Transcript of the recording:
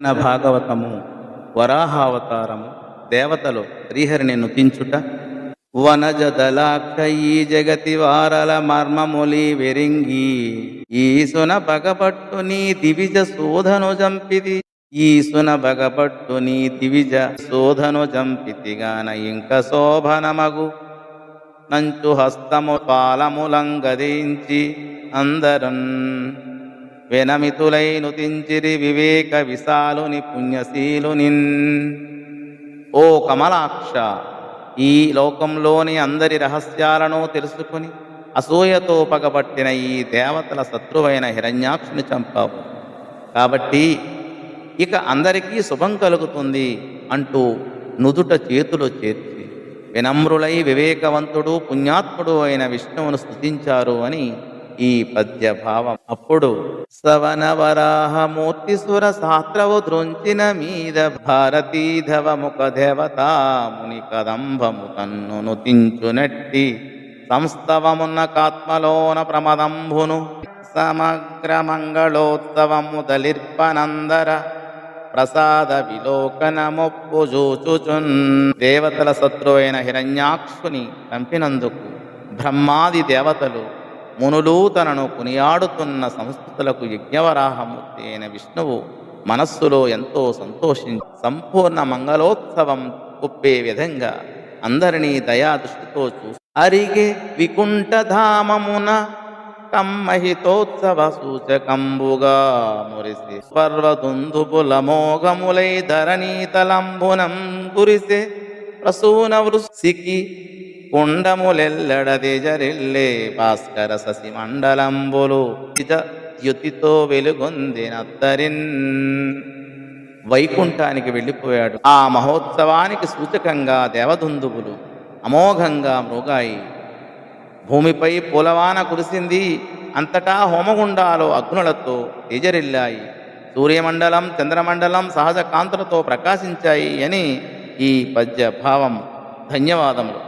నా భాగవతము వరాహావతారము దేవతలు శ్రీహరిని నుతించుట వనజదలాక్ష ఈ జగతి వారల మర్మములి వెరింగి ఈసున బగపట్టు నీ దివిజ శోధను జంపిది ఈసున బగపట్టు నీ దివిజ శోధను జంపితిగాన ఇంక శోభనమగు నంచు హస్తము పాలములంగదించి అందరం వెనమితులై నుతించిరి వివేక విశాలుని పుణ్యశీలునిన్. ఓ కమలాక్ష ఈ లోకంలోని అందరి రహస్యాలను తెలుసుకుని అసూయతో పగబట్టిన ఈ దేవతల శత్రువైన హిరణ్యాక్షుని చంపావు. కాబట్టి ఇక అందరికీ శుభం కలుగుతుంది అంటూ నుదుట చేతులు చేర్చి వినమ్రులై వివేకవంతుడు పుణ్యాత్ముడు అయిన విష్ణువును స్తుతించారు అని ఈ పద్యభావం. అప్పుడు సవనవరాహమూర్తి సుర శాస్త్రవు ద్రుంచిన మీద భారతీధవ ముఖ దేవతా ముని కదంబము తన్ను నుతించునట్టి సంస్తవమున్న కాత్మలోన ప్రమదంభును సమగ్ర మంగళోత్సవము దలిర్పనందర ప్రసాద విలోకనమొప్పు జూచుచున్ దేవతల శత్రువైన హిరణ్యాక్షుని చంపినందుకు బ్రహ్మాది దేవతలు మునులు తనను కొనియాడుతున్న సంస్కృతులకు యజ్ఞవరాహమూర్తి అయిన విష్ణువు మనస్సులో ఎంతో సంతోషించి సంపూర్ణ మంగళోత్సవం ఒప్పే విధంగా అందరినీ దయాదృష్టితో చూసి అరిగే వికుంఠధామమున కమ్మహితోత్సవ సూచకంబుగా మురిసి పర్వదుందుపుల మోగములై ధరణీతలంబునం కురిసే ప్రసూన వృశ్చికి కుండములెల్లడదిజరిల్లే భాస్కర శశి మండలంబులు నిజ యుతితో వెలుగొందినత్తరిన్ వైకుంఠానికి వెళ్ళిపోయాడు ఆ మహోత్సవానికి సూచకంగా దేవదుందువులు అమోఘంగా మృగాయి భూమిపై పూలవాన కురిసింది అంతటా హోమగుండాలు అగ్నులతో తేజరిల్లాయి సూర్యమండలం చంద్రమండలం సహజ కాంతులతో ప్రకాశించాయి అని ఈ పద్య భావం ధన్యవాదములు